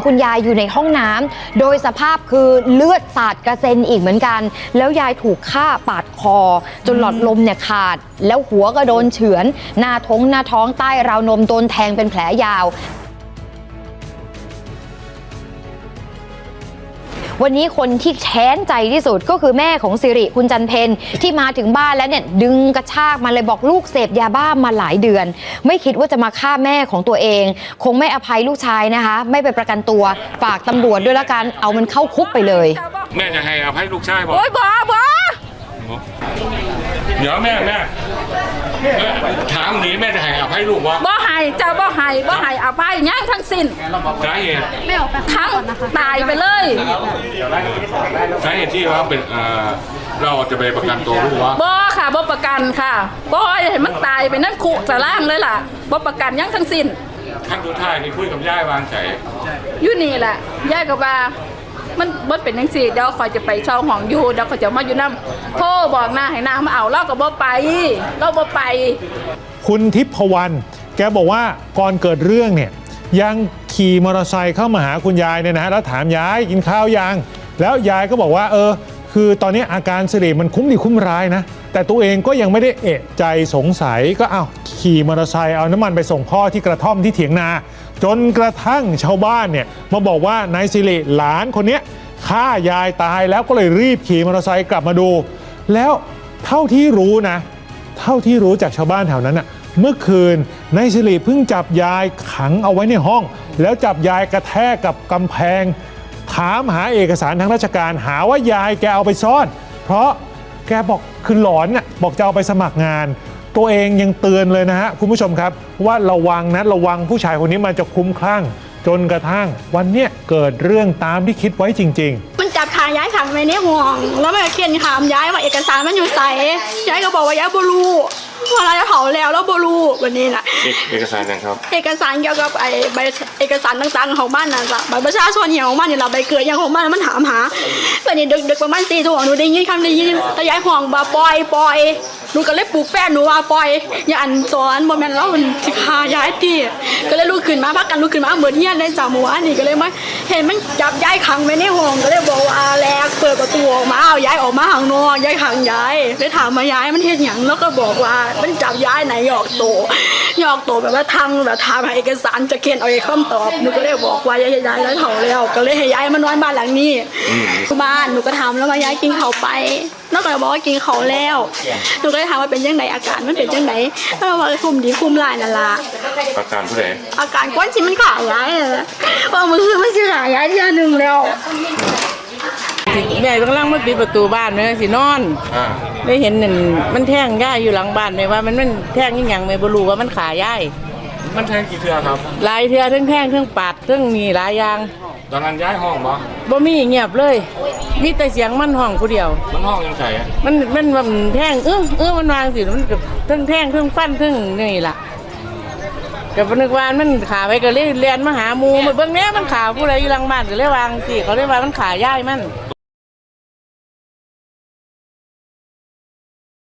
ของคุณยายอยู่ในห้องน้ำโดยสภาพคือเลือดสาดกระเซ็นอีกเหมือนกัน แล้วยายถูกฆ่าปาดคอ จนหลอดลมเนี่ยขาด แล้วหัวก็โดนเฉือน หน้าท้องหน้าท้องใต้ราวนมโดนแทงเป็นแผลยาว วันนี้คนที่แค้นใจที่สุดก็คือแม่ของสิริคุณจันเพนที่มาถึงบ้านแล้วเนี่ยดึงกระชากมาเลยบอกลูกเสพยาบ้ามาหลายเดือน ไม่คิดว่าจะมาฆ่าแม่ของตัวเอง คงไม่อภัยลูกชายนะคะ ไม่ไปประกันตัวฝากตำรวจด้วยละกันเอามันเข้าคุกไปเลย แม่จะให้อภัยลูกชายบอกโอ้ยบ่บ่เดี๋ยวแม่แม่แม่ถามหนีแม่จะให้อภัยลูกวะบ่ให้ เจ้าบ่ให้บ่ให้อภัยหยังทั้งสิ้นสาเหตุทั้งตายไปเลย สาเหตุที่ว่าเป็นเอ่อเราจะไปประกันตัวลูกวะบ่ค่ะบ่ประกันค่ะบ่ให้มันตายไปนั่นคุสล่างเลยล่ะบ่ประกันหยังทั้งสิ้น ขั้นสุดท้ายนี่คุยกับย่ายวางใจอยู่นี่แหละยายก็ว่า มันบ่เป็นจังซี่เดี๋ยวคอยจะไปเช่าห้องอยู่เดี๋ยวเขาจะมาอยู่นำโทรบอกหน้าให้นางมาเอาเราก็บ่ไปเราบ่ไป คุณทิพวรรณ แกบอกว่าก่อนเกิดเรื่องเนี่ยยังขี่มอเตอร์ไซค์เข้ามาหาคุณยายเนี่ยนะฮะแล้วถามยายกินข้าวยัง แล้วยายก็บอกว่าเออ คือตอนนี้อาการสิริมันคุ้มดีคุ้มร้ายนะ แต่ตัวเองก็ยังไม่ได้เอะใจสงสัยก็เอาขี่มอเตอร์ไซค์เอาน้ำมันไปส่งพ่อที่กระท่อมที่เถียงนา จนกระทั่งชาวบ้านเนี่ยมาบอกว่านายสิริหลานคนเนี้ยฆ่ายายตายแล้วก็เลยรีบขี่มอเตอร์ไซค์กลับมาดู แล้วเท่าที่รู้นะ เท่าที่รู้จากชาวบ้านแถวนั้นน่ะ เมื่อคืนนายสิริเพิ่งจับยายขังเอาไว้ในห้อง แล้วจับยายกระแทกกับกำแพง ถามหาเอกสารทางราชการหาว่ายายแกเอาไปซ่อน เพราะแกบอกคือหลอนน่ะบอกจะเอาไปสมัครงาน ตัวเองยังเตือนเลยนะฮะคุณผู้ชมครับ ว่าระวังนะระวังผู้ชายคนนี้มันจะคุ้มคลั่ง จนกระทั่งวันเนี้ยเกิดเรื่องตามที่คิดไว้จริง ๆ มันจับขาย้ายขังไว้ในห้อง แล้วมันก็เขียนถามย้ายว่าเอกสารมันอยู่ใสย้ายก็บอกว่าย้ายบรูว่าเราะเผาแล้วแล้วบรู วันนี้น่ะเอกเอกสารนะครับ เอกสารเกี่ยวกับไอ้ใบเอกสารต่างๆของบ้านน่ะจ้ะบัตรประชาชนอย่างของบ้านเนี่ยเราใบเกิดอย่างของบ้านมันถามหาวันนี้ดึกๆประมาณสี่ทุ่มหนูได้ยินคำได้ยินแต่ย้ายห้องบ่าปล่อยปล่อย หนูก็เลยปลุกแฟนหนูว่าปล่อย อย่าอันสอนบ่แม่นแล้วมันสิพาย้ายตีก็เลยลุกขึ้นมาพักกันลุกขึ้นมาเหมือนเฮียนได้จ้ะเมื่อวานนี่ก็เลยมาเห็นมันจับย้ายขังไว้ในห้องก็เลยบอกว่าแลกเปิดประตูออกมาเอาย้ายออกมาข้างนอกย้ายขังย้ายเลยถามมาย้ายมันเฮ็ดหยังแล้วก็บอกว่ามันจับย้ายไหนหยอกโตหยอกโตแบบว่าทางแบบถามหาเอกสารจะเขียนเอาไอ้คำตอบหนูก็เลยบอกว่าย้ายย้ายแล้วเฒ่าแล้ว ก็เลยให้ย้ายมานอนบ้านหลังนี้บ้านหนูก็ถามแล้วมาย้ายกินข้าวไปแล้วก็บอกว่ากินข้าวแล้วหนูก็เลยถามว่าเป็นยังไงอาการมันเป็นยังไงแล้วว่าคุมดีคุมลายนั่นล่ะอาการผู้ใดอาการก้อนชิมันขาย้ายอะนะว่ามือคือมันสิขาย้ายเที่ยหนึ่งแล้วแม่กำลังมาปิดประตูบ้านเนี่ยสินอนอ่าได้เห็นนั่นมันแท่งย่ายอยู่หลังบ้านเลยว่ามันมันแท่งยิ่งยังไม่บรู้ว่ามันขาย่ายมันแทงกี่เทือครับหลายเทือทั้งแท่งทั้งปาดทั้งมีหลายอย่างตอนนั้นย้ายห้องบ่บ่มีเงียบเลย มีแต่เสียงมันห้องผู้เดียว มันห้องยังใส่อะมันมันมันแท่งเออเออมันวางสิมันกับทั้งแท่งทั้งฟันทั้งนี่ล่ะกับนึกว่ามันขาไปก็เลยเรียนมาหาหมูมาเบิ่งแหน่มันขาผู้ใดอยู่หลังบ้านก็เลยวางสิเขาเลยว่ามันขาย่ายมัน